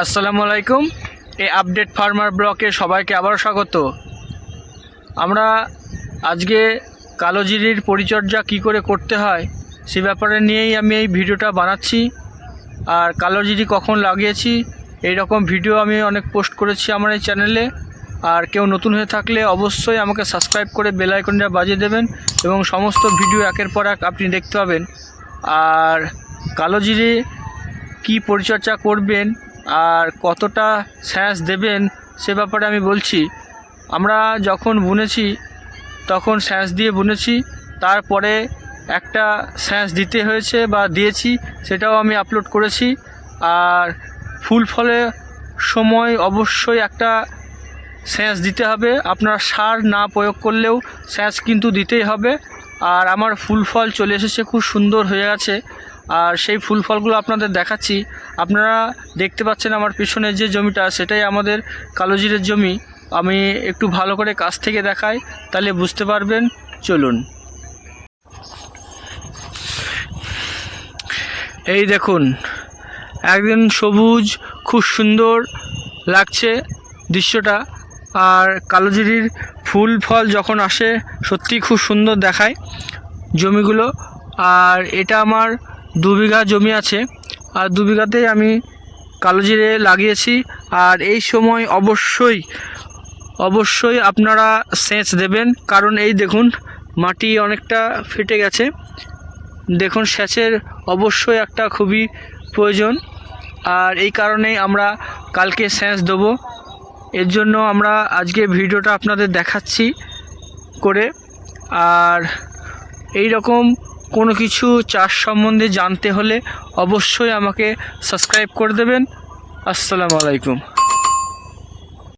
আসসালামু আলাইকুম। এই আপডেট ফার্মার ব্লকে সবাইকে আবার স্বাগত। আমরা আজকে কালোজিরির পরিচর্যা কি করে করতে হয় সে ব্যাপারে নিয়েই আমি এই ভিডিওটা বানাচ্ছি। আর কালোজিরি কখন লাগিয়েছি এই রকম ভিডিও আমি অনেক পোস্ট করেছি আমার এই চ্যানেলে। আর কেউ নতুন হয়ে থাকলে অবশ্যই আমাকে সাবস্ক্রাইব করে বেল আইকনটা বাজিয়ে দেবেন এবং সমস্ত ভিডিও একের পর এক আপনি দেখতে পাবেন। আর কালোজিরি কি পরিচর্যা করবেন আর কতটা স্যাঁস দেবেন সে ব্যাপারে আমি বলছি। আমরা যখন বুনেছি, তখন স্যাঁস দিয়ে বুনেছি, তারপরে একটা স্যাঁস দিতে হয়েছে বা দিয়েছি, সেটাও আমি আপলোড করেছি। আর ফুল ফলে সময় অবশ্যই একটা স্যাঁস দিতে হবে। আপনার সার না প্রয়োগ করলেও স্যাঁস কিন্তু দিতেই হবে। আর আমার ফুল ফল চলে এসেছে, খুব সুন্দর হয়ে গেছে আর সেই ফুল ফলগুলো আপনাদের দেখাচ্ছি। আপনারা দেখতে পাচ্ছেন আমার পিছনে যে জমিটা, সেটাই আমাদের কালোজিরের জমি। আমি একটু ভালো করে কাছ থেকে দেখাই, তাহলে বুঝতে পারবেন। চলুন। এই দেখুন, একদিন সবুজ, খুব সুন্দর লাগছে দৃশ্যটা। আর কালোজিরির ফুল, ফল যখন আসে সত্যি খুব সুন্দর দেখায় জমিগুলো। আর এটা আমার দু বিঘা জমি আছে। আর দু বিঘাতেই আমি কালো জিরে লাগিয়েছি। আর এই সময় অবশ্যই অবশ্যই আপনারা সেচ দেবেন। কারণ এই দেখুন, মাটি অনেকটা ফেটে গেছে। দেখুন, সেচের অবশ্যই একটা খুবই প্রয়োজন। আর এই কারণেই আমরা কালকে সেচ দেবো। এর জন্য আমরা আজকে ভিডিওটা আপনাদের দেখাচ্ছি করে। আর এই রকম কোনো কিছু চাষ সম্বন্ধে জানতে হলে অবশ্যই আমাকে সাবস্ক্রাইব করে দেবেন। আসসালামু আলাইকুম।